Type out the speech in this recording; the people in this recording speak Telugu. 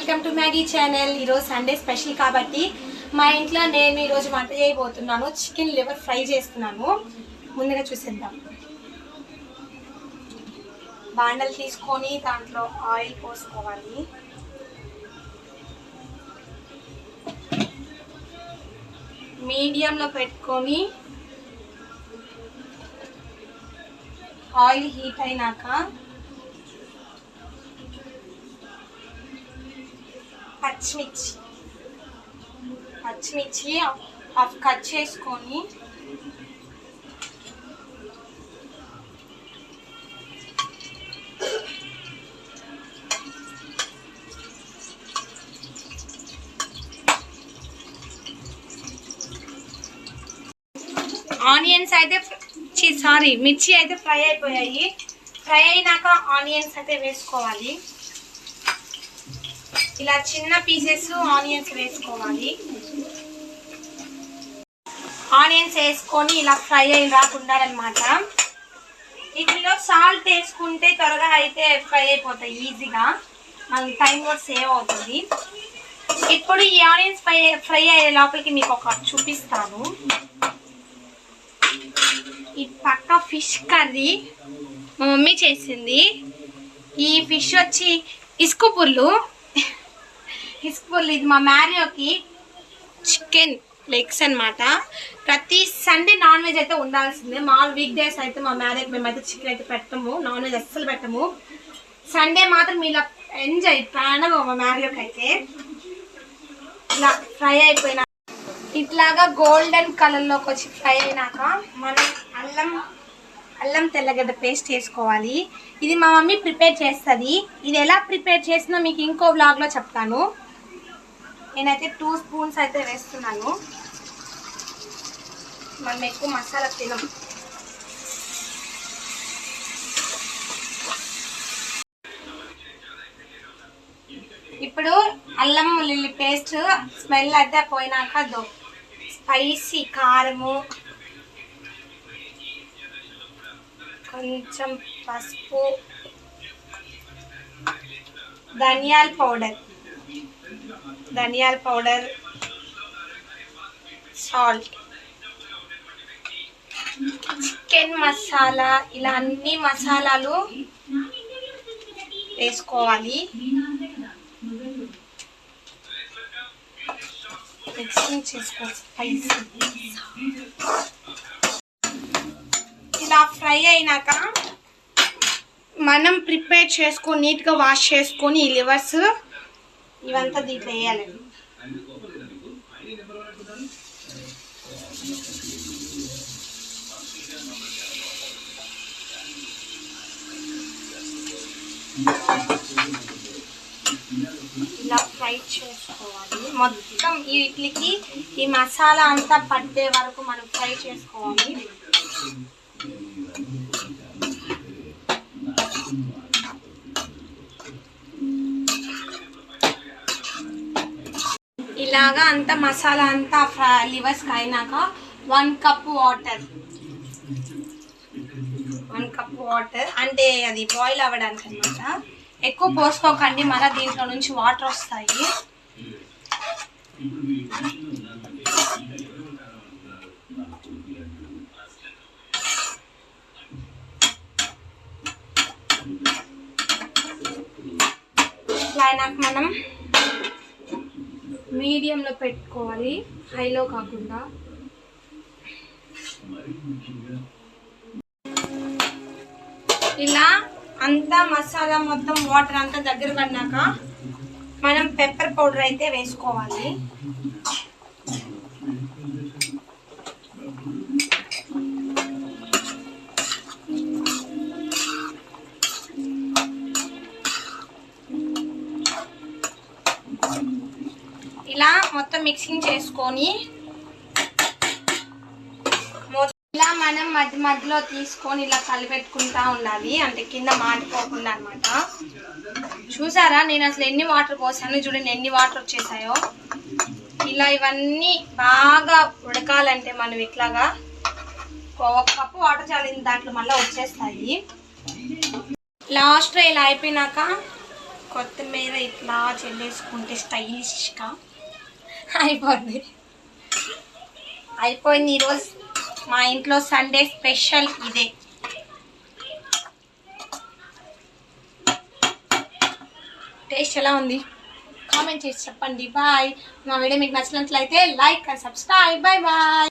Welcome to Maggi channel. ఈరోజు సండే స్పెషల్ కాబట్టి మా ఇంట్లో నేను ఈరోజు వంట చేయబోతున్నాను. చికెన్ లివర్ ఫ్రై చేస్తున్నాను. ముందుగా చూసేద్దాం. బాండలు తీసుకొని దాంట్లో ఆయిల్ పోసుకోవాలి. మీడియంలో పెట్టుకొని ఆయిల్ హీట్ అయినాక పచ్చిమిర్చి. పచ్చిమిర్చి అవి కట్ చేసుకొని ఆనియన్స్ అయితే సారీ మిర్చి అయితే ఫ్రై అయిపోయాయి. ఫ్రై అయినాక ఆనియన్స్ అయితే వేసుకోవాలి. ఇలా చిన్న పీసెస్ ఆనియన్స్ వేసుకోవాలి. ఆనియన్స్ వేసుకొని ఇలా ఫ్రై అయి రాకుండా ఉండాలన్నమాట వీటిలో సాల్ట్ వేసుకుంటే త్వరగా అయితే ఫ్రై అయిపోతాయి ఈజీగా మనకి టైం కూడా సేవ్ అవుతుంది. ఇప్పుడు ఈ ఆనియన్స్ ఫ్రై ఫ్రై అయ్యే లోపలికి మీకు ఒక చూపిస్తాను. ఈ పక్క ఫిష్ కర్రీ మా మమ్మీ చేసింది. ఈ ఫిష్ వచ్చి ఇసుక పుల్లు. హిస్ఫుల్ ఇది మా మ్యారియోకి చికెన్ లెగ్స్ అన్నమాట. ప్రతి సండే నాన్ వెజ్ అయితే ఉండాల్సిందే. మా వీక్ డేస్ అయితే మా మ్యారేజ్ మేమైతే చికెన్ అయితే పెట్టము. నాన్ వెజ్ అస్సలు పెట్టము. సండే మాత్రం ఇలా ఎంజాయ్ ప్రాణం మా మ్యారియోకి అయితే. ఇలా ఫ్రై అయిపోయినా ఇట్లాగా గోల్డెన్ కలర్లోకి వచ్చి ఫ్రై అయినాక మనం అల్లం అల్లం తెల్లగడ్డ పేస్ట్ వేసుకోవాలి. ఇది మా మమ్మీ ప్రిపేర్ చేస్తుంది. ఇది ఎలా ప్రిపేర్ చేసినా మీకు ఇంకో బ్లాగ్లో చెప్తాను. నేనైతే టూ స్పూన్స్ అయితే వేస్తున్నాను. మనం ఎక్కువ మసాలా తినం. ఇప్పుడు అల్లం ఉల్లి పేస్ట్ స్మెల్ అయితే పోయినాక దో స్పైసీ కారము కొంచెం పసుపు ధనియాల పౌడర్. ధనియాల పౌడర్ సాల్ట్. చికెన్ మసాలా ఇలా అన్ని మసాలాలు వేసుకోవాలి. మిక్సింగ్ చేసుకోవాలి స్పైసీ. ఇలా ఫ్రై అయినాక మనం ప్రిపేర్ చేసుకొని నీట్గా వాష్ చేసుకొని ఈ లివర్స్ ఇవంతా దీంట్లో వేయాలండి. ఇలా ఫ్రై చేసుకోవాలి. మొత్తం ఈ వీటికి ఈ మసాలా అంతా పట్టే వరకు మనం ఫ్రై చేసుకోవాలి. ఇలాగా అంతా మసాలా అంతా లివర్స్ అయినాక one cup water. One cup water. అంటే అది బాయిల్ అవ్వడానికి అనమాట ఎక్కువ పోసుకోకండి మళ్ళీ దీంట్లో నుంచి వాటర్ వస్తాయి. ఇట్లా అయినాక మనం మీడియంలో పెట్టుకోవాలి. హైలో కాకుండా. ఇలా అంతా మసాలా మొత్తం వాటర్ అంతా దగ్గర పడినాక మనం పెప్పర్ పౌడర్ అయితే వేసుకోవాలి. ఇలా మొత్తం మిక్సింగ్ చేసుకొని ఇలా మనం మధ్య మధ్యలో తీసుకొని ఇలా కలిపెట్టుకుంటా ఉండాలి. అంటే కింద మాడిపోకుండా అన్నమాట. చూసారా? నేను అసలు ఎన్ని వాటర్ పోసాను చూడండి. ఎన్ని వాటర్ వచ్చేసాయో. ఇలా ఇవన్నీ బాగా ఉడకాలంటే మనం ఇట్లాగా ఒక కప్పు వాటర్ చాలిన దాంట్లో మళ్ళీ వచ్చేస్తాయి. లాస్ట్ ఇలా అయిపోయినాక కొత్తిమీర ఇట్లా చెల్లేసుకుంటే స్టైలిష్గా అయిపోద్ది అయిపోయింది ఈరోజు మా ఇంట్లో సండే స్పెషల్ ఇదే. టేస్ట్ ఎలా ఉంది? కామెంట్ చేసి చెప్పండి. బాయ్. మా వీడియో మీకు నచ్చినట్లయితే like and subscribe. Bye bye.